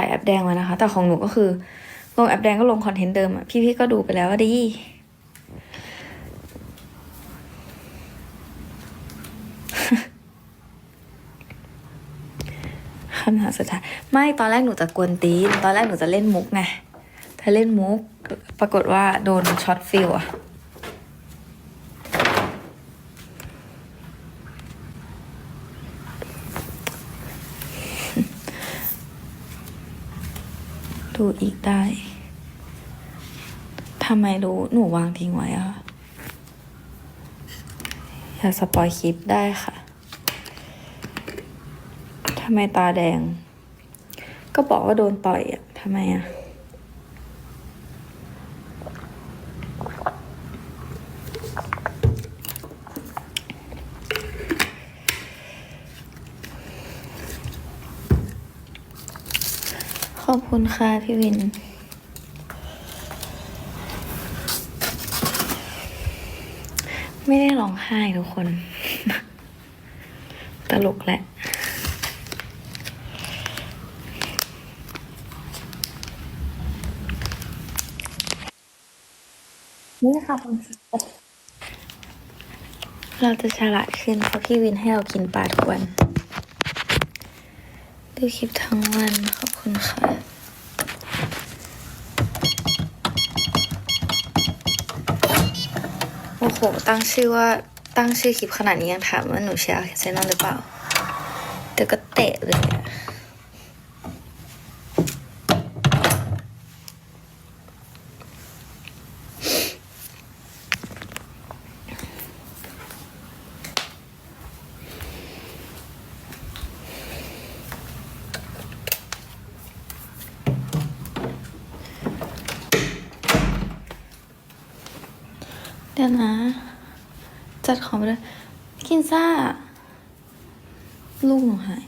ายแอปแดงมานะคะ แต่ของหนูก็คือลงแอปแดงก็ลงคอนเทนต์เดิมอะพี่ๆก็ดูไปแล้วว่าดีคำถามสุดท้ายไม่ตอนแรกหนูจะกวนตีน ตอนแรกหนูจะเล่นมุกไงถ้าเล่นมุก ปรากฏว่าโดนช็อตฟิลอะ ดูอีกได้ทำไมรู้หนูวางทิ้งไว้อะอย่าสปอยคลิปได้ค่ะทำไมตาแดง ก็บอกว่าโดนต่อยอะทำไมอะ อบคุณค่ะพี่วิน ไม่ได้ร้องไห้ทุกคน ตลกแหละนี่ค่ะคุณเราจะฉลาดขึ้นเพราะพี่วินให้เรากินปลาทุกวัน ดูคลิปทั้งวัน ขอบคุณค่ะ โอ้โห ตั้งชื่อว่าตั้งชื่อคลิปขนาดนี้ยังถามว่าหนูเชียร์อาร์เซนอลหรือเปล่า แต่ก็เตะเลย ดี๋ยวนะ จัดของไปเลยกินซ่า ลูกหนูหาย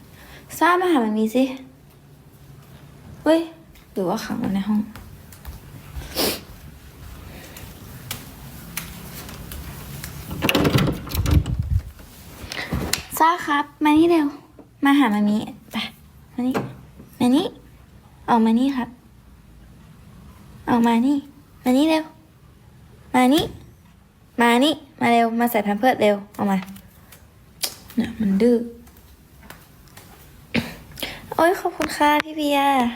ซ่ามาหาแบบนี้สิ เฮ้ย หรือว่าขังมันในห้อง ซ่าครับ มานี่เร็ว มาหามามีไป มานี่ มานี่ ออกมานี่ครับ ออกมานี่ มานี่เร็ว มานี่ มานี่ มาเร็ว มาใส่แพมเพิร์ดเร็ว เอามา เนี่ยมันดื้อ โอ้ยขอบคุณค่ะพี่เบียร์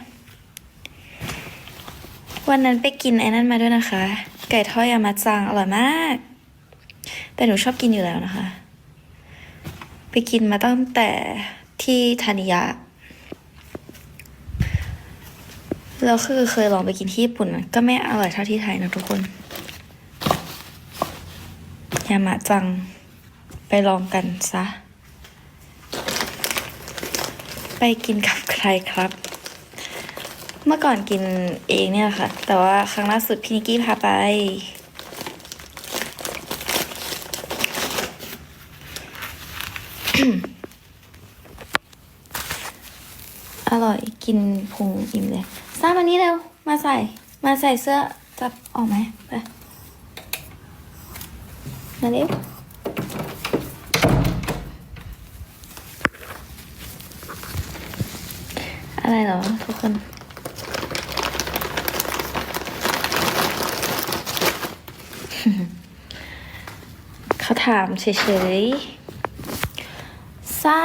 วันนั้นไปกินไอ้นั่นมาด้วยนะคะ ไก่ทอดยามาจังอร่อยมาก แต่หนูชอบกินอยู่แล้วนะคะ ไปกินมาตั้งแต่ที่ธานิยะแล้วคือเคยลองไปกินที่ญี่ปุ่น ก็ไม่อร่อยเท่าที่ไทยนะทุกคน ยามาจัง ไปลองกันซะ ไปกินกับใครครับ เมื่อก่อนกินเองเนี่ยค่ะ แต่ว่าครั้งล่าสุดพี่นิกกี้พาไป อร่อยกินพุงอิ่มเลยซ่ามานี้เร็ว มาใส่ มาใส่เสื้อจับออกไหมไป มาเร็วอะไรเหรอทุกคน เขาถามเฉยๆ ซ่า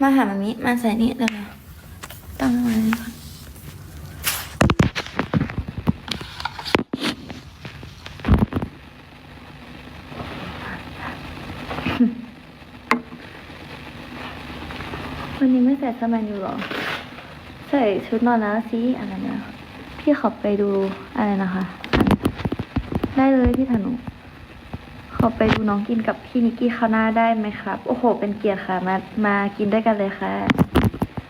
มาหามามิ มาใส่นี่เร็วๆตั้งไว้ก่อน นี้ไม่ใส่เสื้อแมนยูหรอ ใส่ชุดนอนแล้วสิอะไรนะพี่ขอไปดูอะไรนะคะ ได้เลยพี่ธนุขอไปดูน้องกินกับพี่นิกกี้ข้าวหน้าได้ไหมครับ โอ้โห เป็นเกียรติค่ะ มา มากินด้วยกันเลยค่ะ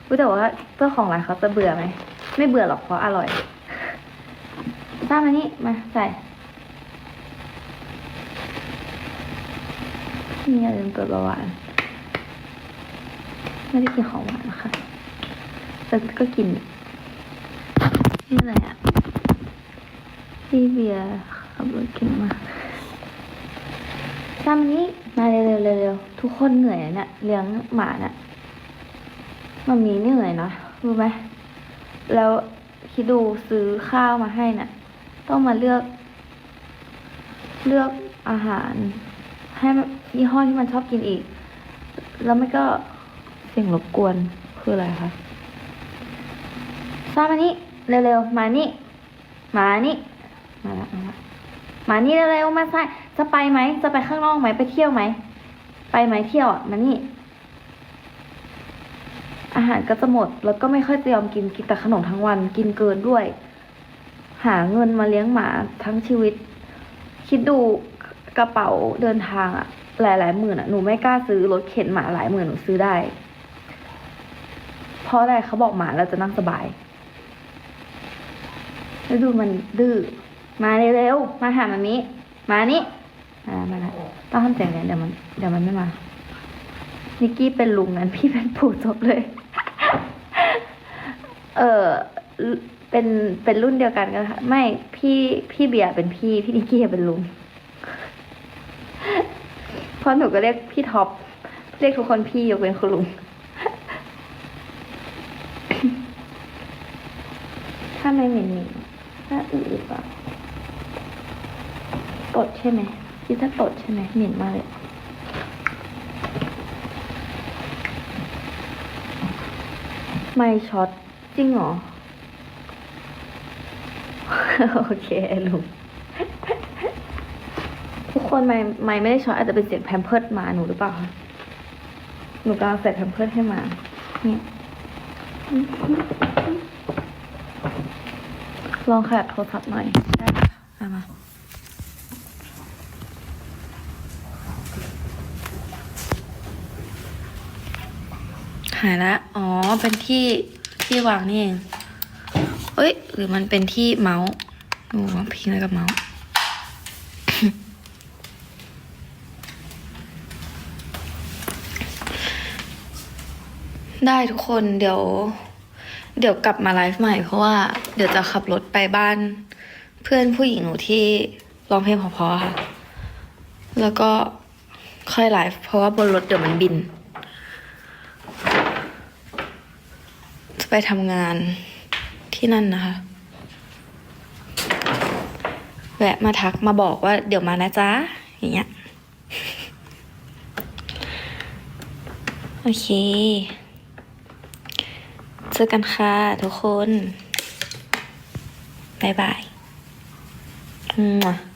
รู้แต่ว่าเจ้าของร้านเขาจะเบื่อไหม ไม่เบื่อหรอกเพราะอร่อยตามมานี่ มาใส่นี่อย่าลืมตรวจเบาหวาน ไม่ได้กินของหวานนะคะแต่ก็กิน นี่อะไรอะพี่เบียร์ขับรถเก่งมากจำนี้มาเร็วๆเร็วๆทุกคนเหนื่อยอะเนี่ยเลี้ยงหมาเนี่ยมันมีเหนื่อยเนาะรู้ไหมแล้วคิดดูซื้อข้าวมาให้น่ะ ต้องมาเลือก เลือกอาหาร ให้ยี่ห้อที่มันชอบกินอีก แล้วไมันก็ สียงรบกวนคืออะไรคะซ่ามานี่เร็วๆ มานี่ มานี่ มาละมาละมานี่เร็วๆ มาใส่จะไปไหม จะไปข้างนอกไหม ไปเที่ยวไหม ไปไหมเที่ยวอะ มานี่ อาหารก็จะหมด แล้วก็ไม่ค่อยจะยอมกิน กินแต่ขนมทั้งวัน กินเกินด้วย หาเงินมาเลี้ยงหมาทั้งชีวิต คิดดูกระเป๋าเดินทางอะ หลายหลายหมื่นอะ หนูไม่กล้าซื้อรถเข็นหมาหลายหมื่นหนูซื้อได้ เพราะอะไรเขาบอกหมาเราจะนั่งสบายแล้วดูมันดื้อ มาเร็วๆ มาหามามิมานี่มามาละต้องทำเสียงเนี้ยเดี๋ยวมันเดี๋ยวมันไม่มา นิกกี้เป็นลุงนั้นพี่เป็นปู่จบเลย เออเป็นเป็นรุ่นเดียวกันกันค่ะ ไม่พี่พี่เบียร์เป็นพี่พี่นิกกี้เป็นลุงเพราะหนูก็เรียกพี่ท็อปเรียกทุกคนพี่ยกเว้นคุณลุง ถ้าไม่เหม็นเหม็นถ้าอืดหรือเปล่าตดใช่ไหมพี่ถ้าตดใช่ไหมเหม็นมากเลยไม่ช็อตจริงเหรอ โอเคลุงทุกคนไม่ไม่ไม่ได้ช็อตอาจจะเป็นเสียงแพมเพิร์ดมาหนูหรือเปล่าคะหนูกำลังใส่แพมเพิร์ดให้มาเนี่ย ลองขยับโทรศัพท์หน่อยได้ค่ะเอามาหายละ อ๋อ เป็นที่ที่วางนี่เอง เอ้ย หรือมันเป็นที่เมาส์หนูว่าพิงอะไรกับเมาส์ได้ทุกคนเดี๋ยว เดี๋ยวกลับมาไลฟ์ใหม่ เพราะว่าเดี๋ยวจะขับรถไปบ้าน เพื่อนผู้หญิงหนูที่ร้องเพลงเพราะๆค่ะ แล้วก็ค่อยไลฟ์เพราะว่าบนรถเดี๋ยวมันบิน จะไปทำงานที่นั่นนะคะ แวะมาทักมาบอกว่าเดี๋ยวมานะจ๊ะ อย่างเงี้ย โอเค จอกันค่ะทุกคน บ๊ายบายมั่ว